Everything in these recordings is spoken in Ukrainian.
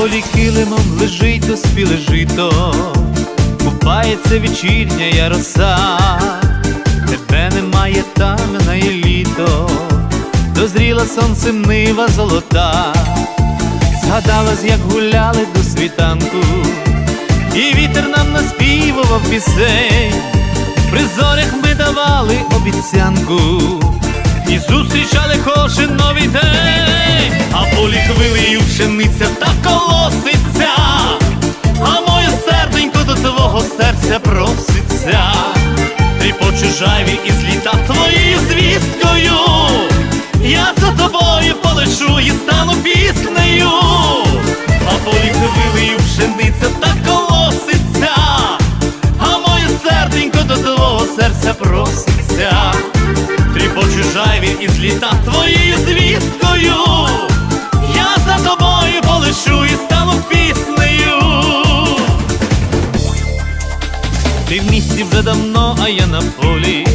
полі килимом лежить доспіле жито, купається вечірня я роса, тебе немає там на літо, дозріла сонцем нива золота, згадалась, як гуляли до світанку, і вітер нам наспівував пісень, при зорях ми давали обіцянку. І зустрічали кожен новий день, а полі хвилею пшениця та колоситься, а моє серденько до твого серця проситься, тріпочу жайві із літа твоєю звісткою, я за тобою полечу і стану піснею, а полі хвилею пшениця та колоситься, а моє серденько до твого серця проситься. Тріпочу жайвір із літа твоєю звісткою, на полі,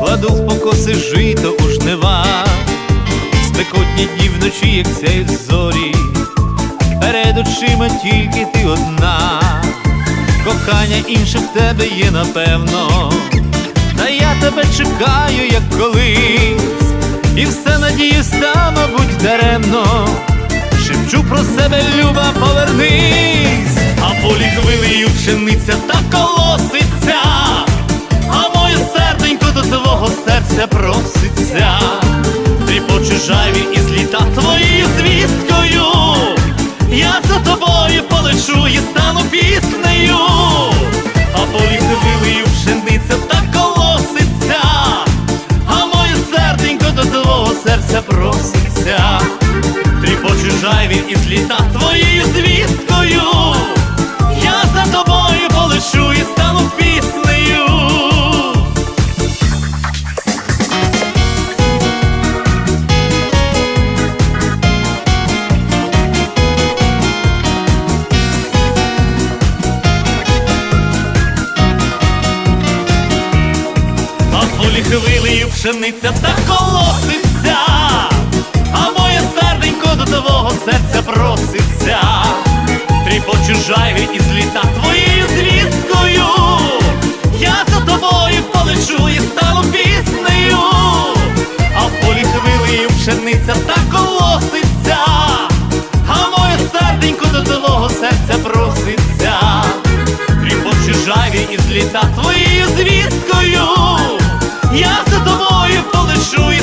кладу в покоси жито у жнива, спекотні дні вночі, як сяють зорі, перед очима тільки ти одна, кохання інше в тебе є напевно. Та я тебе чекаю, як колись, і все надіюсь, та, мабуть, даремно. Шепчу про себе, люба, повернись, а полі хвилею пшениця та колоситься, жайвір із літа твоєю звісткою, я за тобою полечу і стану піснею. А полі хвилею пшениця та серце проситься, тріпочу жайві і зліта твоєю звісткою, я за тобою полечу і стану піснею, а в полі хвилею пшениця та колоситься, а моє серденько до твого серця проситься, тріпочу жайві і зліта твоєю звісткою, я за тобою полечу.